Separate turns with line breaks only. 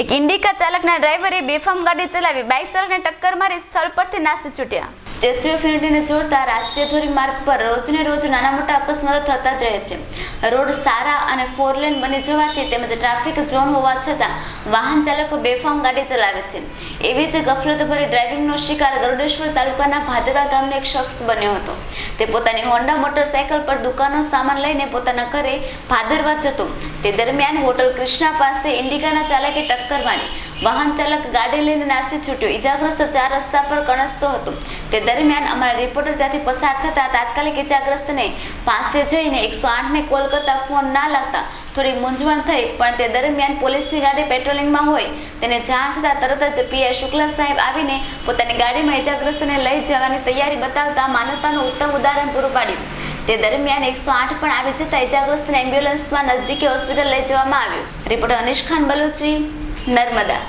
એક ઇન્ડિકા ચાલકના ડ્રાઈવરે બેફામ ગાડી ચલાવી બાઇક ચાલકને ટક્કર મારી સ્થળ પરથી નાસી છૂટ્યા. સ્ટેચ્યુ ઓફ યુનિટીને જોડતા રાષ્ટ્રીય ધોરીમાર્ગ પર રોજને રોજ નાના મોટા અકસ્માતો થતા જ રહે છે. રોડ સારા અને ફોર લેન બની જવાથી તેમજ ટ્રાફિક ઝોન હોવા છતાં વાહન ચાલકો બેફામ ગાડી ચલાવે છે. એવી જ ગફલતભરી ડ્રાઇવિંગનો શિકાર ગરુડેશ્વર તાલુકાના ભાદરા ગામનો એક શખ્સ બન્યો હતો. તે પોતાની હોન્ડા મોટરસાયકલ પર દુકાનનો સામાન લઈને પોતાના ઘરે ભાદરવા જતો. તે દરમિયાન હોટલ કૃષ્ણા પાસે ઇન્ડિકાના ચાલકે ટક્કર મારી. વાહન ચાલક ગાડી લઈને નાસી છૂટ્યો. ઇજાગ્રસ્ત ચાર રસ્તા પર કણસતો હતો. તે દરમિયાન અમારા રિપોર્ટર ત્યાંથી પસાર થતા તાત્કાલિક ઈજાગ્રસ્તને પાસે જઈને એકસો આઠને કોલ કરતા ફોન ના લાગતા થોડી મૂંઝવણ થઈ, પણ તે દરમિયાન પોલીસની ગાડી પેટ્રોલિંગમાં હોય. તેને જાણ થતાં તરત જ પીઆઈ શુક્લા સાહેબ આવીને પોતાની ગાડીમાં ઈજાગ્રસ્તને લઈ જવાની તૈયારી બતાવતા માનવતાનું ઉત્તમ ઉદાહરણ પૂરું પાડ્યું. તે દરમિયાન એકસો આઠ પણ આવી જતા ઈજાગ્રસ્તને એમ્બ્યુલન્સમાં નજદીકી હોસ્પિટલ લઈ જવામાં આવ્યો. રિપોર્ટર અનિશ ખાન, બલુચી, નર્મદા.